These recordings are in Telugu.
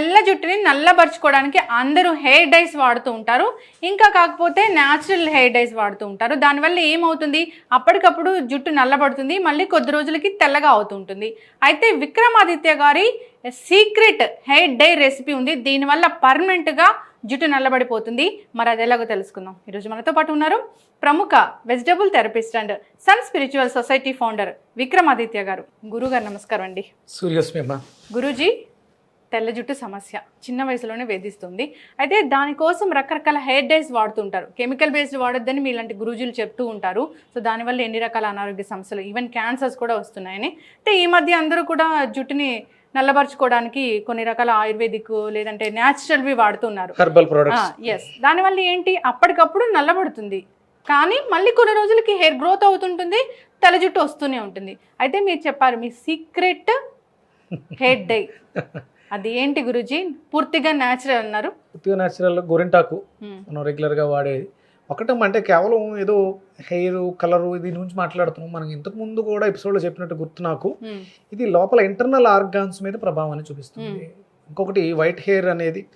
తెల్ల జుట్టుని నల్లబరుచుకోవడానికి అందరూ హెయిర్ డైస్ వాడుతూ ఉంటారు. ఇంకా కాకపోతే న్యాచురల్ హెయిర్ డైస్ వాడుతూ ఉంటారు. దానివల్ల ఏమవుతుంది? అప్పటికప్పుడు జుట్టు నల్లబడుతుంది. మళ్ళీ కొద్ది రోజులకి తెల్లగా అవుతుంటుంది. అయితే విక్రమాదిత్య గారి సీక్రెట్ హెయిర్ డై రెసిపీ ఉంది. దీనివల్ల పర్మనెంట్గా జుట్టు నల్లబడిపోతుంది. మరి అది ఎలాగో తెలుసుకుందాం. ఈరోజు మనతో పాటు ఉన్నారు ప్రముఖ vegetable therapist and sun spiritual society founder Vikramaditya garu. గురుగారు నమస్కారం అండి. సూర్యోస్మి అమ్మ. గురూజీ తెల్ల జుట్టు సమస్య చిన్న వయసులోనే వేధిస్తుంది. అయితే దానికోసం రకరకాల హెయిర్ డైస్ వాడుతుంటారు. కెమికల్ బేస్డ్ వాడొద్దని మీలాంటి గురూజీలు చెప్తూ ఉంటారు. సో దానివల్ల ఎన్ని రకాల అనారోగ్య సమస్యలు ఈవెన్ క్యాన్సర్స్ కూడా వస్తున్నాయని. అయితే ఈ మధ్య అందరూ కూడా జుట్టుని నల్లబరుచుకోవడానికి కొన్ని రకాల ఆయుర్వేదిక్ లేదంటే న్యాచురల్వి వాడుతున్నారు. Herbal products. ఎస్ దానివల్ల ఏంటి? అప్పటికప్పుడు నల్లబడుతుంది. కానీ మళ్ళీ కొన్ని రోజులకి హెయిర్ గ్రోత్ అవుతుంటుంది తెల్ల జుట్టు వస్తూనే ఉంటుంది. అయితే మీరు చెప్పారు మీ సీక్రెట్ హెయిర్ డై. అది ఏంటి గురుజీ? పూర్తిగా న్యాచురల్ అన్నారు. పూర్తిగా న్యాచురల్ గోరింటాకు. మనం రెగ్యులర్గా వాడేది. ఒకటం అంటే కేవలం ఏదో హెయిర్ కలర్ దీని గురించి మాట్లాడుతున్నాం. మనం ఇంతకు ముందు కూడా ఎపిసోడ్లో చెప్పినట్టు గుర్తు నాకు. ఇది లోపల ఇంటర్నల్ ఆర్గాన్స్ మీద ప్రభావాన్ని చూపిస్తుంది. ఇంకొకటి వైట్ హెయిర్ అనేది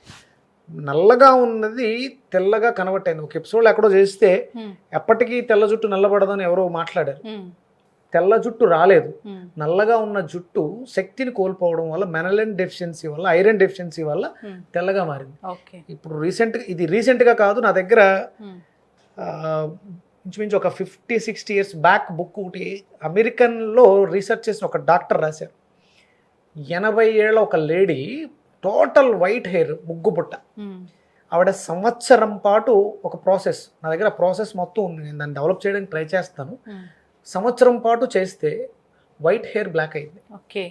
నల్లగా ఉన్నది తెల్లగా కన్వర్ట్ అయింది ఒక ఎపిసోడ్ ఎక్కడో చేస్తే. ఎప్పటికీ తెల్ల జుట్టు నల్లబడదని ఎవరో మాట్లాడారు. తెల్ల జుట్టు రాలేదు. నల్లగా ఉన్న జుట్టు శక్తిని కోల్పోవడం వల్ల మెనలిన్ డెఫిషియన్సీ వల్ల ఐరన్ డెఫిషియన్సీ వల్ల. తెల్లగా మారింది ఓకే ఇప్పుడు రీసెంట్గా ఇది రీసెంట్గా కాదు నా దగ్గర ఇంచుమించు ఒక fifty sixty years back book ఒకటి అమెరికన్లో రీసెర్చ్ చేసిన ఒక డాక్టర్ రాశారు ఎనభై ఏళ్ళ ఒక లేడీ టోటల్ వైట్ హెయిర్ ముగ్గు బుట్ట. ఆవిడ సంవత్సరం పాటు ఒక ప్రాసెస్ నా దగ్గర ప్రాసెస్ మొత్తం ఉంది నేను దాన్ని డెవలప్ చేయడానికి ట్రై చేస్తాను. సంవత్సరం పాటు చేస్తే వైట్ హెయిర్ బ్లాక్ అయింది. ఓకే.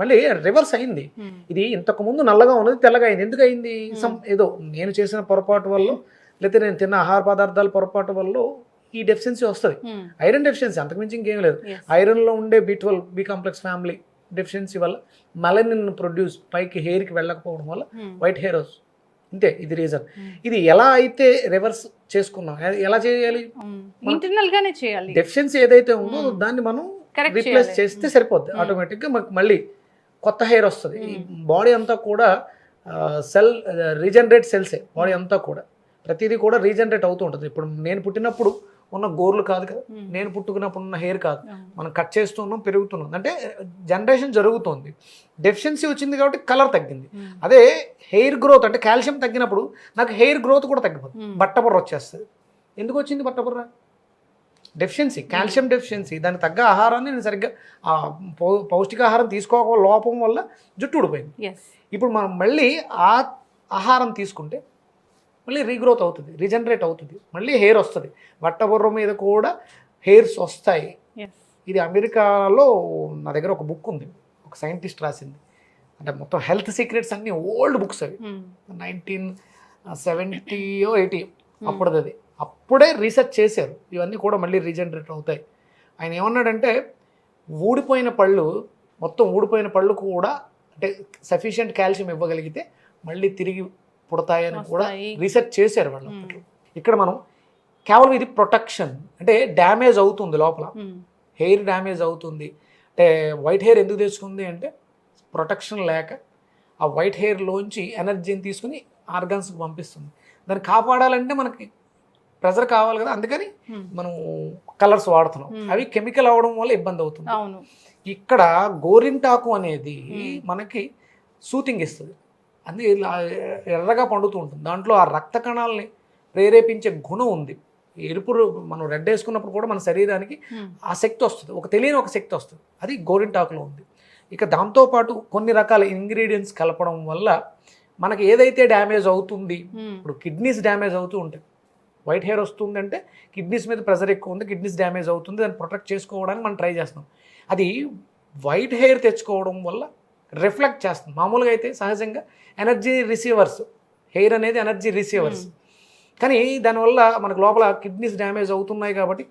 మళ్ళీ రివర్స్ అయింది. మ్మ్. ఇది ఇంతకు ముందు నల్లగా ఉన్నది తెల్లగా అయింది. ఎందుకు అయింది సమ్ ఏదో నేను చేసిన పొరపాటు వల్ల లేకపోతే నేను తిన్న ఆహార పదార్థాల పొరపాటు వల్ల ఈ డెఫిషియన్సీ వస్తుంది. ఐరన్ డెఫిషియన్సీ అంతకుమించి ఇంకేం లేదు. ఐరన్లో ఉండే B twelve B complex family deficiency వల్ల మెలనిన్ ప్రొడ్యూస్ పైకి హెయిర్కి వెళ్ళకపోవడం వల్ల మ్మ్. వైట్ హెయిర్ వస్తుంది. ఇంతే ఇది రీజన్. ఇది ఎలా అయితే రివర్స్ చేసుకున్నాం ఎలా చేయాలి. ఇంటర్నల్ గానే చేయాలి డెఫిషియన్సీ ఏదైతే ఉందో. దాన్ని మనం రీప్లేస్ చేస్తే సరిపోద్ది. ఆటోమేటిక్గా మనకు మళ్ళీ కొత్త హెయిర్ వస్తుంది. బాడీ అంతా కూడా సెల్ రీజనరేట్ సెల్సే బాడీ అంతా కూడా ప్రతిదీ కూడా రీజనరేట్ అవుతూ ఉంటుంది ఇప్పుడు నేను పుట్టినప్పుడు ఉన్న గోర్లు కాదు కదా. నేను పుట్టుకున్నప్పుడు ఉన్న హెయిర్ కాదు. మనం కట్ చేస్తున్నాం పెరుగుతున్నాం. అంటే జనరేషన్ జరుగుతుంది. డెఫిషియన్సీ వచ్చింది కాబట్టి కలర్ తగ్గింది. అదే హెయిర్ గ్రోత్ అంటే కాల్షియం తగ్గినప్పుడు నాకు హెయిర్ గ్రోత్ కూడా తగ్గిపోతుంది. బట్టబుర్ర వచ్చేస్తుంది. ఎందుకు వచ్చింది బట్టబుర్ర? డెఫిషియన్సీ కాల్షియం డెఫిషియన్సీ దానికి తగ్గ ఆహారాన్ని నేను సరిగ్గా పౌష్టికాహారం తీసుకోక లోపం వల్ల జుట్టు ఊడిపోయింది. ఇప్పుడు మనం మళ్ళీ ఆ ఆహారం తీసుకుంటే మళ్ళీ రీగ్రోత్ అవుతుంది రీజనరేట్ అవుతుంది మళ్ళీ హెయిర్ వస్తుంది. బట్టబుర్ర మీద కూడా హెయిర్స్ వస్తాయి. ఇది అమెరికాలో నా దగ్గర ఒక బుక్ ఉంది ఒక సైంటిస్ట్ రాసింది. అంటే మొత్తం హెల్త్ సీక్రెట్స్ అన్ని ఓల్డ్ బుక్స్ అవి. నైన్టీన్ సెవెంటీయో ఎయిటీ అప్పుడుది అది. అప్పుడే రీసెర్చ్ చేశారు. ఇవన్నీ కూడా మళ్ళీ రీజనరేట్ అవుతాయి. ఆయన ఏమన్నాడంటే ఊడిపోయిన పళ్ళు మొత్తం ఊడిపోయిన పళ్ళు కూడా అంటే సఫిషియంట్ కాల్షియం ఇవ్వగలిగితే మళ్ళీ తిరిగి పుడతాయని కూడా. రీసెర్చ్ చేశారు వాళ్ళు. ఇక్కడ మనం కేవలం ఇది ప్రొటెక్షన్ అంటే డ్యామేజ్ అవుతుంది లోపల. హెయిర్ డ్యామేజ్ అవుతుంది అంటే వైట్ హెయిర్ ఎందుకు తెచ్చుకుంది అంటే ప్రొటెక్షన్ లేక ఆ వైట్ హెయిర్లోంచి ఎనర్జీని తీసుకుని ఆర్గాన్స్కి పంపిస్తుంది దాన్ని కాపాడాలంటే మనకి ప్రెజర్ కావాలి కదా అందుకని. మనం కలర్స్ వాడుతున్నాం. అవి కెమికల్ అవడం వల్ల ఇబ్బంది అవుతుంది ఇక్కడ గోరింటాకు అనేది. మనకి సూతింగ్ ఇస్తుంది అది ఇలా ఎర్రగా పండుతూ ఉంటుంది. దాంట్లో ఆ రక్త కణాలని ప్రేరేపించే గుణం ఉంది. ఎరుపు మనం రెడ్ వేసుకున్నప్పుడు కూడా మన శరీరానికి. ఆ శక్తి వస్తుంది. ఒక తెలియని ఒక శక్తి వస్తుంది. అది గోరింటాకులో ఉంది. ఇక దాంతోపాటు కొన్ని రకాల ఇంగ్రీడియంట్స్ కలపడం వల్ల మనకి ఏదైతే డ్యామేజ్ అవుతుంది. ఇప్పుడు కిడ్నీస్ డ్యామేజ్ అవుతూ ఉంటాయి. వైట్ హెయిర్ వస్తుందంటే కిడ్నీస్ మీద ప్రెజర్ ఎక్కువ ఉంది కిడ్నీస్ డ్యామేజ్ అవుతుంది దాన్ని ప్రొటెక్ట్ చేసుకోవడానికి మనం ట్రై చేస్తున్నాం. అది వైట్ హెయిర్ తెచ్చుకోవడం వల్ల రిఫ్లెక్ట్ చేస్తుంది. మామూలుగా అయితే సహజంగా ఎనర్జీ రిసీవర్స్ హెయిర్ అనేది ఎనర్జీ రిసీవర్స్. కానీ దానివల్ల మనకు లోపల కిడ్నీస్ డ్యామేజ్ అవుతున్నాయి కాబట్టి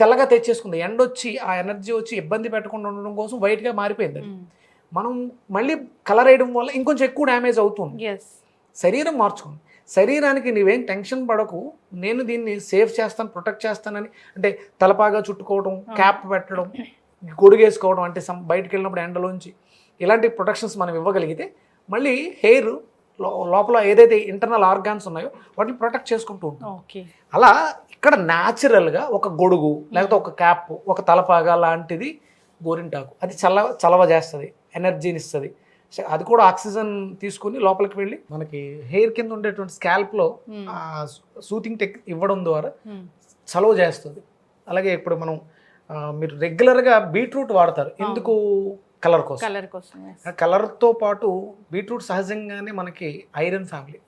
తెల్లగా తెచ్చేసుకుంది. ఎండ వచ్చి ఆ ఎనర్జీ వచ్చి ఇబ్బంది పెట్టకుండా ఉండడం కోసం వైట్గా మారిపోయింది అది. మ్మ్. మనం మళ్ళీ కలర్ వేయడం వల్ల ఇంకొంచెం ఎక్కువ డ్యామేజ్ అవుతుంది. శరీరం మార్చుకోండి శరీరానికి నీవేం టెన్షన్ పడకు నేను దీన్ని సేవ్ చేస్తాను ప్రొటెక్ట్ చేస్తానని అంటే తలపాగా చుట్టుకోవడం క్యాప్ పెట్టడం గొడుగేసుకోవడం అంటే సమ్ బయటకు వెళ్ళినప్పుడు ఎండలోంచి ఇలాంటి ప్రొటెక్షన్స్ మనం ఇవ్వగలిగితే మళ్ళీ హెయిర్ లోపల ఏదైతే ఇంటర్నల్ ఆర్గాన్స్ ఉన్నాయో వాటిని ప్రొటెక్ట్ చేసుకుంటూ ఓకే. అలా ఇక్కడ న్యాచురల్గా ఒక గొడుగు లేకపోతే ఒక క్యాప్ ఒక తలపాగా లాంటిది గోరింటాకు. అది చల్ల చలవ చేస్తుంది ఎనర్జీని ఇస్తుంది అది కూడా ఆక్సిజన్ తీసుకుని లోపలికి వెళ్ళి మనకి హెయిర్ కింద ఉండేటువంటి స్కాల్ప్లో సూతింగ్ టెక్ ఇవ్వడం ద్వారా చలవ చేస్తుంది. అలాగే ఇప్పుడు మనం మీరు రెగ్యులర్గా బీట్రూట్ వాడతారు. ఎందుకు కలర్ కోసం కలర్ కోసం కలర్తో పాటు బీట్రూట్ సహజంగానే మనకి ఐరన్ ఫ్యామిలీ.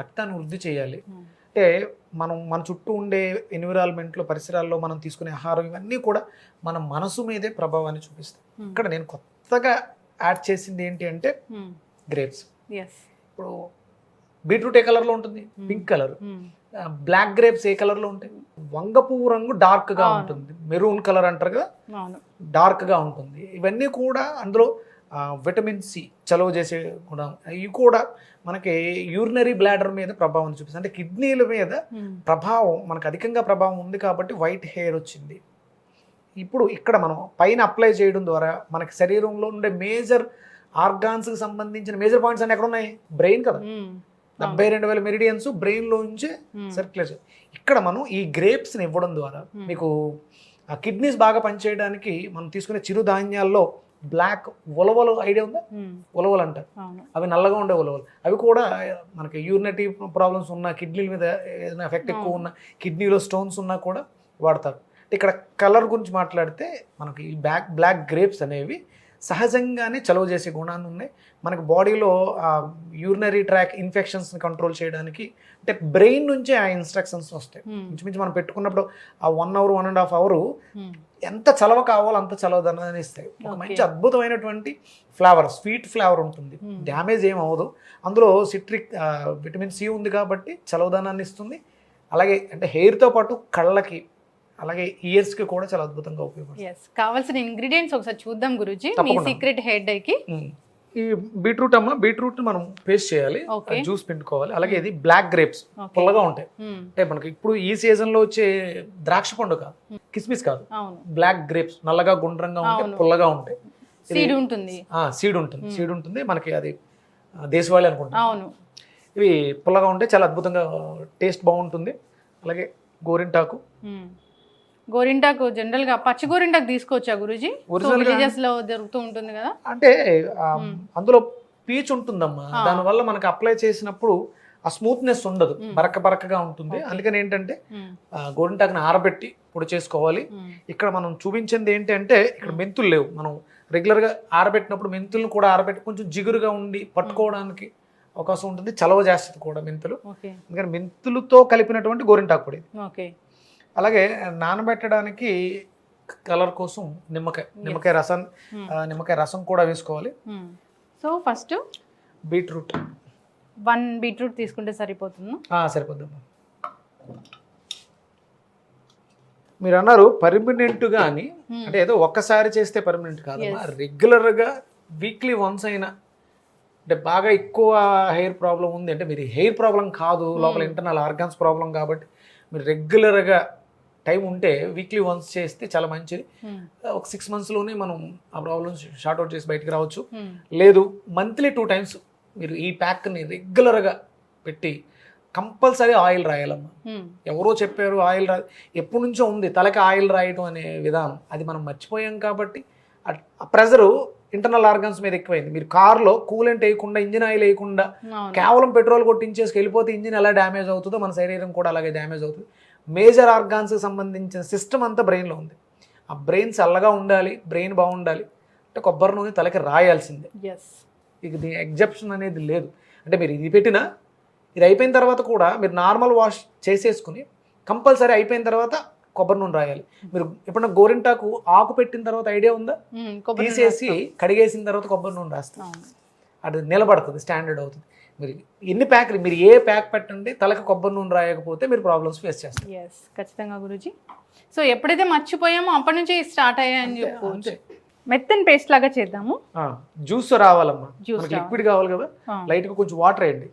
రక్తాన్ని వృద్ధి చేయాలి. అంటే మనం మన చుట్టూ ఉండే ఎన్విరాన్మెంట్లో పరిసరాల్లో మనం తీసుకునే ఆహారం ఇవన్నీ కూడా మన మనసు మీదే ప్రభావాన్ని చూపిస్తాయి. ఇక్కడ నేను కొత్తగా యాడ్ చేసింది ఏంటి అంటే. గ్రేప్స్. ఇప్పుడు బీట్రూట్ ఏ కలర్లో ఉంటుంది? Hmm. Pink colour. Hmm. Black grapes ఏ కలర్లో ఉంటాయి? వంగ పువ్వు రంగు డార్క్గా. ఉంటుంది. మెరూన్ కలర్ అంటారు కదా? డార్క్గా ఉంటుంది. ఇవన్నీ కూడా అందులో విటమిన్ సి చలువ చేసే గుణం. ఇవి కూడా మనకి యూరినరీ బ్లాడర్ మీద ప్రభావం చూపిస్తుంది అంటే కిడ్నీల మీద Hmm. ప్రభావం మనకు అధికంగా ప్రభావం ఉంది కాబట్టి వైట్ హెయిర్ వచ్చింది. ఇప్పుడు ఇక్కడ మనం పైన అప్లై చేయడం ద్వారా మనకి శరీరంలో ఉండే మేజర్ ఆర్గాన్స్కి సంబంధించిన మేజర్ పాయింట్స్ అన్ని ఎక్కడ ఉన్నాయి? బ్రెయిన్ కదా. డెబ్బై రెండు వేల మెరిడియన్స్ బ్రెయిన్లో ఉంచే. సర్క్యులేషన్ ఇక్కడ మనం ఈ గ్రేప్స్ని ఇవ్వడం ద్వారా. మీకు ఆ కిడ్నీస్ బాగా పనిచేయడానికి మనం తీసుకునే చిరుధాన్యాల్లో బ్లాక్ ఉలవలు ఐడియా ఉందా. ఉలవలు అంటారు అవి నల్లగా ఉండే ఉలవలు. అవి కూడా మనకి యూరినరీ ప్రాబ్లమ్స్ ఉన్న కిడ్నీల మీద ఏదైనా ఎఫెక్ట్ ఎక్కువ ఉన్న కిడ్నీలో స్టోన్స్ ఉన్నా కూడా వాడతారు. ఇక్కడ కలర్ గురించి మాట్లాడితే మనకి ఈ బ్లాక్ బ్లాక్ గ్రేప్స్ అనేవి సహజంగానే చలువ చేసే గుణాన్ని ఉన్నాయి మనకి బాడీలో యూరినరీ ట్రాక్ ఇన్ఫెక్షన్స్ని కంట్రోల్ చేయడానికి అంటే బ్రెయిన్ నుంచే ఆ ఇన్స్ట్రక్షన్స్ వస్తాయి. ఇంచుమించు మనం పెట్టుకున్నప్పుడు ఆ one hour one and half hour. ఎంత చలవ కావాలో అంత చలవదనాన్ని ఇస్తాయి ఒక. మంచి అద్భుతమైనటువంటి ఫ్లేవర్ స్వీట్ ఫ్లేవర్ ఉంటుంది. డ్యామేజ్ ఏం అవ్వదు అందులో సిట్రిక్ విటమిన్ సి ఉంది కాబట్టి చలవదనాన్ని ఇస్తుంది అలాగే అంటే హెయిర్తో పాటు కళ్ళకి అలాగే ఇయర్స్కి కూడా చాలా అద్భుతంగా ఉపయోగపడుతుంది. కావాల్సిన ఇంగ్రీడియంట్స్ ఒకసారి చూద్దాం గురుజీ. మీ. సీక్రెట్ హెయిర్ డై కి. ఈ బీట్రూట్ అమ్మ బీట్రూట్ మనం పేస్ట్ చేయాలి. జ్యూస్ పిండుకోవాలి. అలాగే ఇది బ్లాక్ గ్రేప్స్. పుల్లగా ఉంటాయి. అంటే మనకి ఇప్పుడు ఈ సీజన్లో వచ్చే ద్రాక్ష పండు కాదు. కిస్మిస్ కాదు. బ్లాక్ గ్రేప్స్ నల్లగా గుండ్రంగా ఉంటాయి. పుల్లగా ఉంటాయి. సీడ్ ఉంటుంది. సీడ్ ఉంటుంది. సీడ్ ఉంటుంది. మనకి అది దేశవాళీ అనుకుంటా. ఇవి పుల్లగా ఉంటే చాలా అద్భుతంగా టేస్ట్ బాగుంటుంది. అలాగే గోరింటాకు. గోరింటాకు జనరల్గా పచ్చి గోరింటాకు తీసుకోవచ్చా గురుజీ? విలేజెస్లో దొరుకుతూ ఉంటుంది కదా? అంటే. అందులో పీచ్ ఉంటుందమ్మా. దానివల్ల మనకి అప్లై చేసినప్పుడు ఆ స్మూత్నెస్ ఉండదు. బరక బరకగా ఉంటుంది. అందుకని ఏంటంటే గోరింటాకుని ఆరబెట్టి పొడి చేసుకోవాలి. ఇక్కడ మనం చూపించింది ఏంటి అంటే ఇక్కడ మెంతులు లేవు. మనం రెగ్యులర్గా ఆరబెట్టినప్పుడు మెంతులను కూడా ఆరబెట్టి కొంచెం జిగురుగా ఉండి పట్టుకోవడానికి అవకాశం ఉంటుంది. చలవ చేస్తుంది కూడా మెంతులు. అందుకని మెంతులతో కలిపినటువంటి గోరింటాకు పొడి అలాగే నానబెట్టడానికి కలర్ కోసం నిమ్మకాయ నిమ్మకాయ రసం Hmm. నిమ్మకాయ రసం కూడా వేసుకోవాలి. So first beetroot. One beetroot తీసుకుంటే సరిపోతుంది? సరిపోద్దమ్మా మీరు అన్నారు పర్మనెంట్ అని Hmm. అంటే ఏదో ఒక్కసారి చేస్తే పర్మనెంట్ కాదమ్మా. రెగ్యులర్గా వీక్లీ వన్స్ అయినా అంటే బాగా ఎక్కువ హెయిర్ ప్రాబ్లం ఉంది. అంటే మీరు హెయిర్ ప్రాబ్లం కాదు లోపల ఇంటర్నల్ ఆర్గాన్స్ ప్రాబ్లం కాబట్టి మీరు రెగ్యులర్గా టైం ఉంటే వీక్లీ వన్స్ చేస్తే చాలా మంచిది. Hmm. ఒక సిక్స్ మంత్స్లోనే మనం ఆ ప్రాబ్లమ్స్ షార్ట్ అవుట్ చేసి బయటికి రావచ్చు. Hmm. లేదు మంత్లీ టూ టైమ్స్ మీరు ఈ ప్యాక్ని రెగ్యులర్గా పెట్టి కంపల్సరీ ఆయిల్ రాయాలమ్మా. Hmm. ఎవరో చెప్పారు ఆయిల్ రా ఎప్పటి నుంచో ఉంది తలకి ఆయిల్ రాయటం అనే విధానం. అది మనం మర్చిపోయాం కాబట్టి ఆ ప్రెజరు ఇంటర్నల్ ఆర్గన్స్ మీద ఎక్కువైంది. మీరు కార్లో కూలెంట్ వేయకుండా ఇంజిన్ ఆయిల్ వేయకుండా కేవలం పెట్రోల్ కొట్టించేసి వెళ్ళిపోతే ఇంజిన్ ఎలా డ్యామేజ్ అవుతుందో మన శరీరం కూడా అలాగే డ్యామేజ్ అవుతుంది. మేజర్ ఆర్గాన్స్కి సంబంధించిన సిస్టమ్ అంతా బ్రెయిన్లో ఉంది. ఆ బ్రెయిన్ చల్లగా ఉండాలి బ్రెయిన్ బాగుండాలి. అంటే కొబ్బరి నూనె తలకి రాయాల్సిందే. ఎస్ ఇక దీని ఎగ్జెప్షన్ అనేది లేదు. అంటే మీరు ఇది పెట్టినా ఇది అయిపోయిన తర్వాత కూడా మీరు నార్మల్ వాష్ చేసేసుకుని కంపల్సరీ అయిపోయిన తర్వాత కొబ్బరి నూనె రాయాలి. మీరు ఎప్పుడన్నా గోరింటాకు ఆకు పెట్టిన తర్వాత ఐడియా ఉందా? తీసేసి కడిగేసిన తర్వాత కొబ్బరి నూనె అవును. అది నిలబడుతుంది స్టాండర్డ్ అవుతుంది. మీరు ఎన్ని ప్యాక్లు మీరు ఏ ప్యాక్ పెట్టండి తలకి కొబ్బరి నూనె రాయకపోతే మీరు ప్రాబ్లమ్స్ ఫేస్ చేస్తారు. ఎస్ ఖచ్చితంగా గురుజీ. సో ఎప్పుడైతే మర్చిపోయామో అప్పటి నుంచి స్టార్ట్ అయ్యాయని చెప్పుకోవచ్చు. మెత్తని పేస్ట్ లాగా చేద్దాము. జ్యూస్ రావాలమ్మా. రావాలి. లిక్విడ్ కావాలి కదా. ఆ. లైట్గా కొంచెం వాటర్ వేయండి.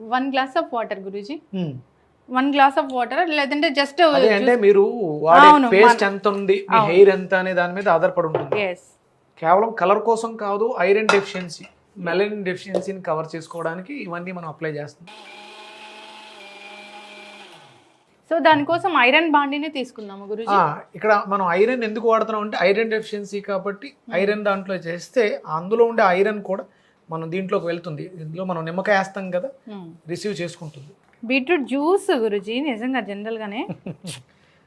One glass of water Guruji. Hmm. One glass of water లేదంటే జస్ట్ అంటే మీరు పేస్ట్ ఎంత ఉంది? మీ. హెయిర్ ఎంత అనే దాని మీద ఆధారపడి ఉంటుంది. కేవలం కలర్ కోసం కాదు ఐరన్ డెఫిషియన్సీ మెలనిన్ డెఫిషియన్సీని కవర్ చేసుకోవడానికి ఇవన్నీ మనం అప్లై చేస్తాం సో దానికోసం ఐరన్ బాండీని తీసుకుందాము గురుజీ. ఇక్కడ మనం ఐరన్ ఎందుకు వాడుతున్నాం అంటే ఐరన్ డెఫిషియన్సీ కాబట్టి ఐరన్ దాంట్లో చేస్తే అందులో ఉండే ఐరన్ కూడా మనం దీంట్లోకి వెళ్తుంది. ఇందులో మనం నిమ్మకాయ వేస్తాం కదా రిసీవ్ చేసుకుంటుంది. బీట్రూట్ జ్యూస్ గురుజీ నిజంగా జనరల్గానే.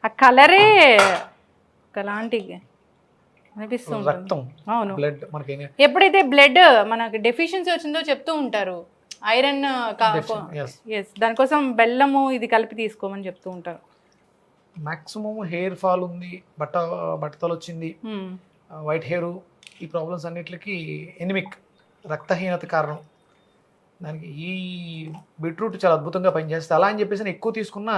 ఆ కలరే ఒకలాంటి అనిపిస్తూ ఉంటుంది రక్తం అవును. ఎప్పుడైతే బ్లడ్ మనకు డెఫిషియన్సీ వచ్చిందో చెప్తూ ఉంటారు. ఐరన్ ఎస్ దానికోసం బెల్లము ఇది కలిపి తీసుకోమని చెప్తూ ఉంటారు. మాక్సిమం హెయిర్ ఫాల్ ఉంది బట్ట బట్టతలు వచ్చింది. వైట్ హెయిర్ ఈ ప్రాబ్లమ్స్ అన్నిటికీ ఎనిమిక్ రక్తహీనత కారణం. దానికి ఈ బీట్రూట్ చాలా అద్భుతంగా పనిచేస్తుంది. అలా అని చెప్పేసి ఎక్కువ తీసుకున్నా.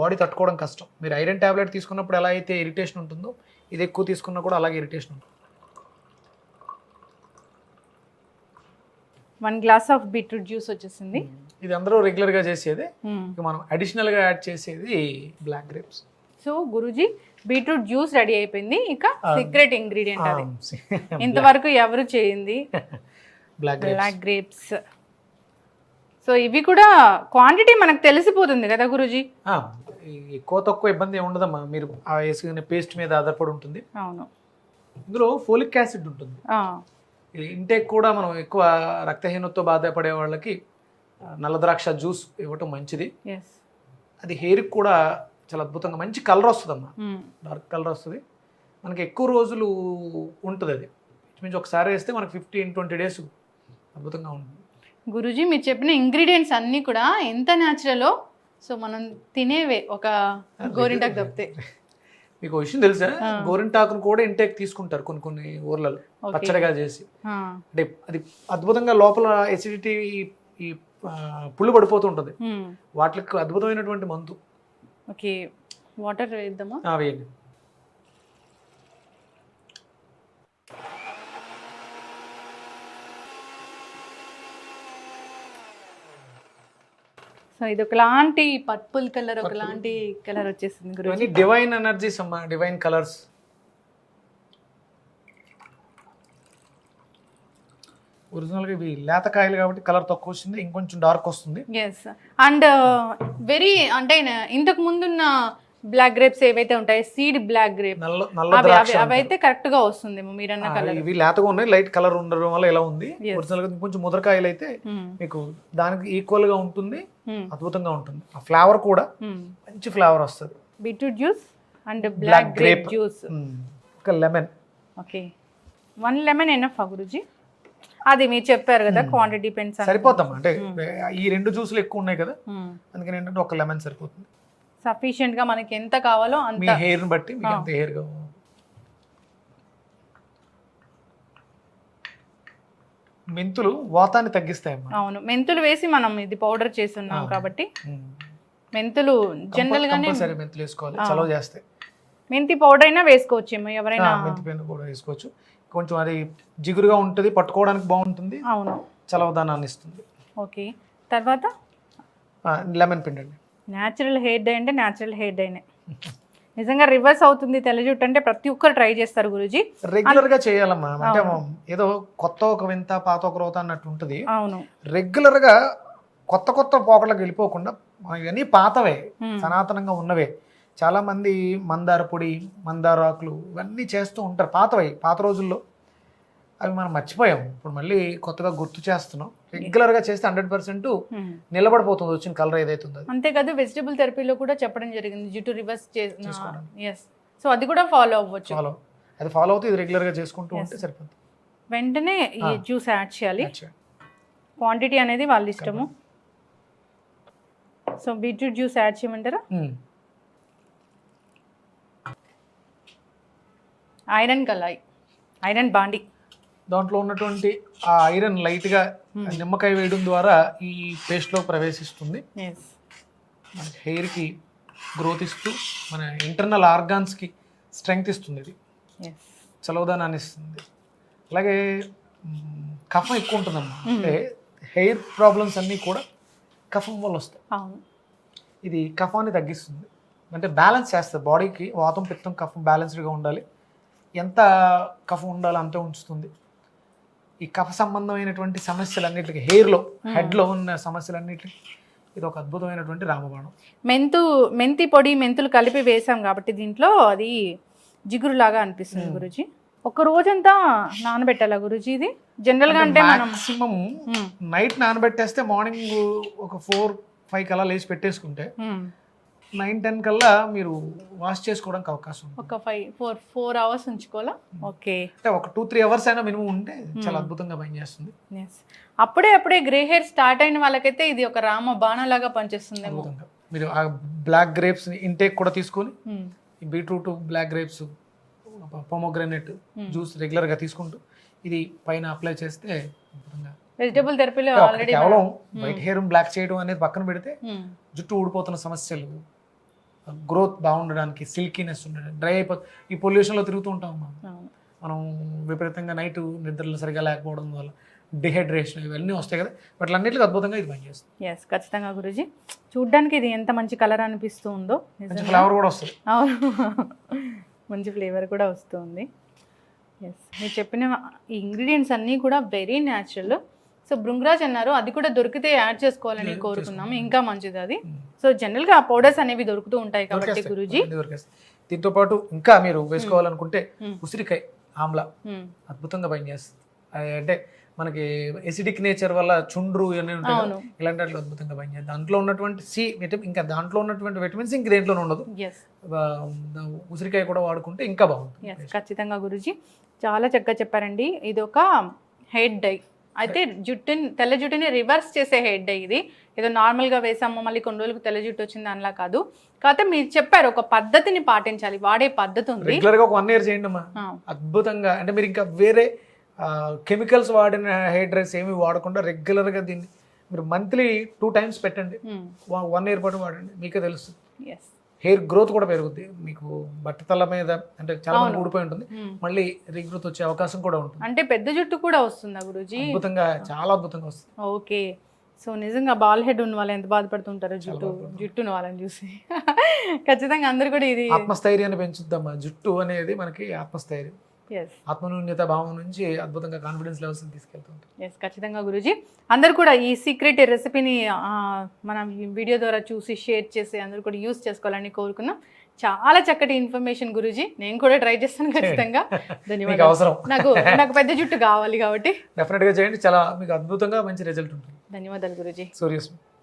బాడీ తట్టుకోవడం కష్టం. మీరు ఐరన్ టాబ్లెట్ తీసుకున్నప్పుడు ఎలా అయితే ఇరిటేషన్ ఉంటుందో ఇది ఎక్కువ తీసుకున్నా కూడా అలాగే ఇరిటేషన్ ఉంటుంది. One glass of beetroot juice వచ్చేసింది. ఇది అందరూ రెగ్యులర్గా చేసేది. Hmm. ఇక మనం అడిషనల్గా యాడ్ చేసేది black grapes. So Guruji beetroot juice ready అయిపోయింది. ఇక సీక్రెట్ ఇంగ్రీడియంట్ అది. ఇంతవరకు ఎవరు చేయింది? Black grapes. Black grapes. So ఇవి కూడా క్వాంటిటీ మనకు తెలిసిపోతుంది కదా గురుజీ? ఎక్కువ తక్కువ ఇబ్బంది ఉండదమ్మా. మీరు ఆ వేసుకునే పేస్ట్ మీద ఆధారపడి ఉంటుంది. అవును. ఇందులో ఫోలిక్ యాసిడ్ ఉంటుంది. ఆ, ఇంటేక్ కూడా మనం ఎక్కువ రక్తహీనతతో బాధపడే వాళ్ళకి నల్ల ద్రాక్ష జ్యూస్ ఇవ్వటం మంచిది. Yes. అది హెయిర్కి కూడా చాలా అద్భుతంగా మంచి కలర్ వస్తుందమ్మా. Hmm. డార్క్ కలర్ వస్తుంది. మనకి ఎక్కువ రోజులు ఉంటుంది అది. మీన్స్ ఒకసారి వేస్తే మనకి ఫిఫ్టీన్ ట్వంటీ డేస్ అద్భుతంగా ఉంటుంది. గురుజీ మీరు చెప్పిన ఇంగ్రీడియంట్స్ అన్నీ కూడా ఎంత న్యాచురలో సో మనం తినేవే ఒక గోరింటాకు తప్పితే. మీకు విషయం తెలుసా? గోరింటాకును కూడా ఇంటేక్ తీసుకుంటారు కొన్ని కొన్ని ఊర్లలో. పచ్చడిగా చేసి. అంటే అది అద్భుతంగా లోపల ఎసిడిటీ ఈ పుళ్ళు పడిపోతూ ఉంటుంది. వాటికి అద్భుతమైనటువంటి మందు. ఓకే. వాటర్ వేద్దామా? వేయండి. సో ఇది ఒకలాంటి పర్పుల్ కలర్ ఒకలాంటి కలర్ వచ్చేసింది ఇవన్నీ డివైన్ ఎనర్జీస్ అమ్మా డివైన్ కలర్స్ ఒరిజినల్గా ఇవి లేతకాయలు కాబట్టి కలర్ తక్కువ వచ్చింది ఇంకొంచెం డార్క్ వస్తుంది. ఎస్ అండ్ వెరీ అంటే ఇంతకు ముందున్న బ్లాక్ గ్రేప్స్ ఏవైతే ఉంటాయి సీడ్ బ్లాక్ గ్రేప్ అవైతే కరెక్ట్గా వస్తుందేమో మీరన్న కలర్. ఇవి లేతగా ఉన్నాయి లైట్ కలర్ ఉండడం వల్ల ఇలా ఉంది. ఒరిజినల్గా కొంచెం ముదరకాయలు అయితే మీకు దానికి ఈక్వల్గా ఉంటుంది అద్భుతంగా ఉంటుంది. ఆ ఫ్లేవర్ కూడా మంచి ఫ్లేవర్ వస్తుంది. Beetroot juice and black grape. Juice. ఒక lemon. Okay. One lemon enough Guruji? అది మీరు చెప్పారు కదా క్వాంటిటీ డిపెండ్స్ సరిపోతాం. అంటే ఈ రెండు జ్యూసులు ఎక్కువ ఉన్నాయి కదా అందుకని ఏంటంటే ఒక లెమన్ సరిపోతుంది. సఫిషియెంట్గా మనకి ఎంత కావాలో మీ అంత హెయిర్ బట్టి మీకు ఎంత హెయిర్ కావాలి. మెంతులు వాతాన్ని తగ్గిస్తాయమ్మా. అవును. మెంతులు వేసి మనం ఇది పౌడర్ చేస్తున్నాం. కాబట్టి. మెంతులు జనరల్ గానే కంపల్సరీ మెంతులు వేసుకోవాలి. చలవ చేస్తాయి మెంతి పౌడర్ అయినా వేసుకోవచ్చేమో ఆ, ఎవరైనా మెంతి పెన్ను కూడా వేసుకోవచ్చు. కొంచెం అది జిగురుగా ఉంటుంది పట్టుకోవడానికి బాగుంటుంది. అవును. చలవదనాన్ని ఇస్తుంది. ఓకే. తర్వాత? లెమన్ పిండి అండి న్యాచురల్ హెయిర్ డై అంటే న్యాచురల్ హెయిర్ డైనే నిజంగా రివర్స్ అవుతుంది తెల్ల జుట్టు అంటే ప్రతి ఒక్కరు ట్రై చేస్తారు గురుజీ. రెగ్యులర్గా చేయాలమ్మా. అంటే ఏదో కొత్త ఒక వింత పాత ఒక రోత అన్నట్టు ఉంటుంది. అవును. రెగ్యులర్గా కొత్త కొత్త పోకళ్ళకి వెళ్ళిపోకుండా ఇవన్నీ పాతవే. సనాతనంగా ఉన్నవే. చాలా మంది మందార పొడి మందార ఆకులు ఇవన్నీ చేస్తూ ఉంటారు. పాతవై పాత రోజుల్లో. అవి మనం మర్చిపోయాం. ఇప్పుడు మళ్ళీ కొత్తగా గుర్తు చేస్తున్నాం. రెగ్యులర్గా చేస్తే హండ్రెడ్ పర్సెంట్ Hmm. నిలబడిపోతుంది వచ్చిన కలర్ ఏదైతే ఉందో. అంతేకాదు వెజిటబుల్ థెరపీలో కూడా చెప్పడం జరిగింది. జుట్టు రివర్స్ చేసిన సో అది కూడా ఫాలో అవ్వచ్చు. ఫాలో అది ఫాలో అవుతూ ఇది రెగ్యులర్గా చేసుకుంటూ ఉంటే సరిపోతుంది. వెంటనే ఈ జ్యూస్ యాడ్ చేయాలి. క్వాంటిటీ అనేది వాళ్ళ ఇష్టము. సో బీట్రూట్ జ్యూస్ యాడ్ చేయమంటారా. ఐరన్ కలాయి ఐరన్ బాండి. దాంట్లో ఉన్నటువంటి ఆ ఐరన్ లైట్గా నిమ్మకాయ వేయడం ద్వారా ఈ పేస్ట్లో ప్రవేశిస్తుంది. మన హెయిర్కి గ్రోత్ ఇస్తూ మన ఇంటర్నల్ ఆర్గాన్స్కి స్ట్రెంగ్త్ ఇస్తుంది ఇది. చలవదనాన్ని ఇస్తుంది. అలాగే కఫం ఎక్కువ ఉంటుందమ్మా. అంటే హెయిర్ ప్రాబ్లమ్స్ అన్నీ కూడా కఫం వల్ల వస్తాయి. ఇది కఫాన్ని తగ్గిస్తుంది. అంటే బ్యాలెన్స్ చేస్తుంది. బాడీకి వాతం పిత్తం కఫం బ్యాలెన్స్డ్గా ఉండాలి. ఎంత కఫ ఉండాలో అంతే ఉంచుతుంది. ఈ కఫ సంబంధమైనటువంటి సమస్యలన్నిటికీ హెయిర్లో హెడ్లో ఉన్న సమస్యలన్నిటికీ ఇది ఒక అద్భుతమైనటువంటి రామబాణం మెంతు మెంతి పొడి మెంతులు కలిపి వేసాం కాబట్టి దీంట్లో అది జిగురులాగా అనిపిస్తుంది. గురుజీ ఒక రోజంతా నానబెట్టాలా గురుజీ ఇది జనరల్గా అంటే మనం మాక్సిమం. నైట్ నానబెట్టేస్తే మార్నింగ్ ఒక ఫోర్ ఫైవ్ కల్లా లేచి పెట్టేసుకుంటే. నైన్ టెన్ కల్లా మీరు వాష్ చేసుకోవడానికి అవకాశం ఉంది ఒక ఫైవ్ ఫోర్ ఫోర్ అవర్స్ ఉంచుకోవాలా? ఓకే. అంటే ఒక టూ త్రీ అవర్స్ అయినా మినిమం ఉంటే చాలా అద్భుతంగా పనిచేస్తుంది. ఎస్ అప్పుడే అప్పుడే గ్రే హెయిర్ స్టార్ట్ అయిన వాళ్ళకైతే ఇది ఒక రామ బాణ లాగా పనిచేస్తుందేమో. అద్భుతంగా. మీరు ఆ బ్లాక్ గ్రేప్స్ ఇంటేక్ కూడా తీసుకొని Hmm. Beetroot black grapes pomegranate juice రెగ్యులర్గా తీసుకుంటూ ఇది పైన అప్లై చేస్తే వెజిటబుల్ థెరపీలో కేవలం వైట్ హెయిర్ బ్లాక్ చేయడం అనేది పక్కన పెడితే జుట్టు ఊడిపోతున్న సమస్యలు గ్రోత్ బాగుండడానికి సిల్కీనెస్ ఉండడానికి డ్రై అయిపో ఈ పొల్యూషన్లో తిరుగుతూ ఉంటాం మనం. మనం విపరీతంగా నైట్ నిద్రలు సరిగా లేకపోవడం వల్ల డిహైడ్రేషన్ ఇవన్నీ వస్తాయి కదా. వాటి అన్నింటికి అద్భుతంగా ఇది పనిచేస్తుంది. ఎస్ ఖచ్చితంగా గురుజీ. చూడ్డానికి ఇది ఎంత మంచి కలర్ అనిపిస్తూ ఉందో. ఫ్లేవర్ కూడా వస్తుంది. మంచి ఫ్లేవర్ కూడా వస్తుంది. ఎస్ మీరు చెప్పిన ఈ ఇంగ్రీడియంట్స్ అన్నీ కూడా వెరీ న్యాచురల్ సో బృంగరాజ్ అన్నారు అది కూడా దొరికితే యాడ్ చేసుకోవాలని చేసుకోండి. ఇంకా మంచిది అది. సో జనరల్గా ఆ పౌడర్స్ అనేవి దొరుకుతూ ఉంటాయి కాబట్టి. గురూజీ. దీంతో పాటు ఇంకా మీరు వేసుకోవాలనుకుంటే Hmm. ఉసిరికాయ ఆమ్లా. అద్భుతంగా పనిచేస్తుంది అంటే మనకి ఎసిడిక్ నేచర్ వల్ల చుండ్రు ఇవన్నీ ఉంటాయి ఇలాంటి వాటిలో అద్భుతంగా పనిచేస్తుంది దాంట్లో ఉన్నటువంటి సి విటమిన్ ఇంకా దాంట్లో ఉన్నటువంటి విటమిన్స్ ఇంక దేంట్లోనే ఉండదు. ఉసిరికాయ కూడా వాడుకుంటే ఇంకా బాగుంటుంది. ఖచ్చితంగా గురుజీ. చాలా చక్కగా చెప్పారండి. ఇది ఒక హెడ్ డై అయితే జుట్టుని తెల్ల జుట్టుని రివర్స్ చేసే హెడ్ ఇది. ఏదో నార్మల్గా వేసాము మళ్ళీ కొన్ని రోజులకు తెల్ల జుట్టు వచ్చింది అలా కాదు. కాకపోతే మీరు చెప్పారు ఒక పద్ధతిని పాటించాలి వాడే పద్ధతి ఉంది. రెగ్యులర్గా ఒక వన్ ఇయర్ చేయండి అమ్మా. అద్భుతంగా. అంటే మీరు ఇంకా వేరే కెమికల్స్ వాడిన హెయిర్ డ్రెస్ ఏమి వాడకుండా రెగ్యులర్గా దీన్ని మీరు మంత్లీ టూ టైమ్స్ పెట్టండి. ఉమ్, వన్ ఇయర్ పాటు వాడండి. మీకే తెలుస్తుంది. ఎస్ హెయిర్ గ్రోత్ కూడా పెరుగుద్ది. మీకు బట్టతల మీద అంటే చాలా మంది. ఊడిపోయి ఉంటుంది. మళ్ళీ రీగ్రోత్ వచ్చే అవకాశం కూడా ఉంటుంది. అంటే పెద్ద జుట్టు కూడా వస్తుందా గురూజీ? అద్భుతంగా చాలా అద్భుతంగా వస్తుంది. ఓకే. సో నిజంగా బాల్ హెడ్ ఉన్న వాళ్ళు ఎంత బాధపడుతుంటారో జుట్టు బాధపడుతుంటారు. జుట్టు ఉన్న వాళ్ళని చూసి. ఖచ్చితంగా అందరు కూడా ఇది ఆత్మస్థైర్యాన్ని పెంచుద్దమ్మా జుట్టు అనేది మనకి ఆత్మస్థైర్యం. ఆత్మన్యూన్యత భావం నుంచి అద్భుతంగా కాన్ఫిడెన్స్ లెవెల్స్ తీసుకెళ్తుంటాం ఎస్ ఖచ్చితంగా గురూజీ. అందరు కూడా ఈ సీక్రెట్ రెసిపీని మనం ఈ వీడియో ద్వారా చూసి షేర్ చేసి అందరూ కూడా యూస్ చేసుకోవాలని కోరుకున్నాం. చాలా చక్కటి ఇన్ఫర్మేషన్ గురూజీ. నేను కూడా ట్రై చేస్తాను ఖచ్చితంగా. ధన్యవాదాలు. అవసరం. నాకు నాకు పెద్ద జుట్టు కావాలి కాబట్టి. డెఫినెట్గా చేయండి. చాలా మీకు అద్భుతంగా మంచి రిజల్ట్ ఉంటుంది. ధన్యవాదాలు గురూజీ. సూర్యస్మి